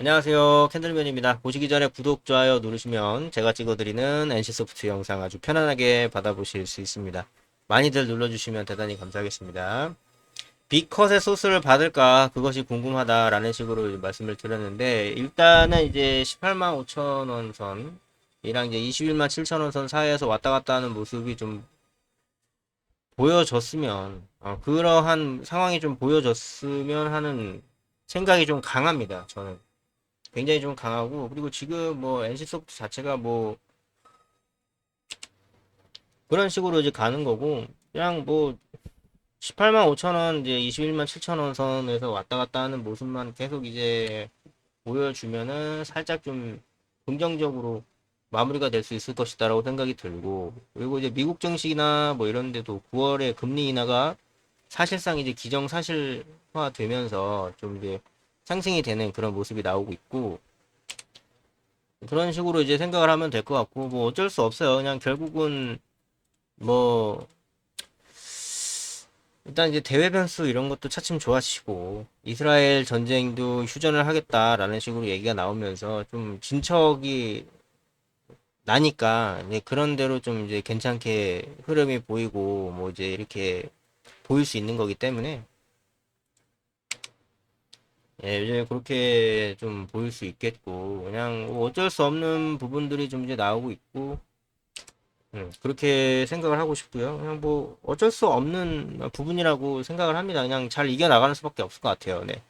안녕하세요. 캔들맨입니다. 보시기 전에 구독, 좋아요 누르시면 제가 찍어드리는 NC소프트 영상 아주 편안하게 받아보실 수 있습니다. 많이들 눌러주시면 대단히 감사하겠습니다. B컷의 소스를 받을까 그것이 궁금하다 라는 식으로 말씀을 드렸는데 일단은 이제 18만 5천 원 선 이랑 이제 21만 7천 원 선 사이에서 왔다 갔다 하는 모습이 좀 보여졌으면 어, 그러한 상황이 좀 보여졌으면 하는 생각이 좀 강합니다. 저는. 굉장히 좀 강하고 그리고 지금 뭐 NC소프트 자체가 뭐 그런 식으로 이제 가는 거고 그냥 뭐 18만 5천 원 이제 21만 7천 원 선에서 왔다 갔다 하는 모습만 계속 이제 보여주면은 살짝 좀 긍정적으로 마무리가 될 수 있을 것이다라고 생각이 들고 그리고 이제 미국 증시나 뭐 이런 데도 9월에 금리 인하가 사실상 이제 기정사실화 되면서 좀 이제 상승이 되는 그런 모습이 나오고 있고 그런 식으로 이제 생각을 하면 될 것 같고 뭐 어쩔 수 없어요. 그냥 결국은 뭐 일단 이제 대외 변수 이런 것도 차츰 좋아지고 이스라엘 전쟁도 휴전을 하겠다라는 식으로 얘기가 나오면서 좀 진척이 나니까 이제 그런 대로 좀 이제 괜찮게 흐름이 보이고 뭐 이제 이렇게 보일 수 있는 거기 때문에 예, 요즘에 그렇게 좀 보일 수 있겠고, 그냥 뭐 어쩔 수 없는 부분들이 좀 이제 나오고 있고, 음, 그렇게 생각을 하고 싶고요. 그냥 뭐 어쩔 수 없는 부분이라고 생각을 합니다. 그냥 잘 이겨나가는 수밖에 없을 것 같아요. 네.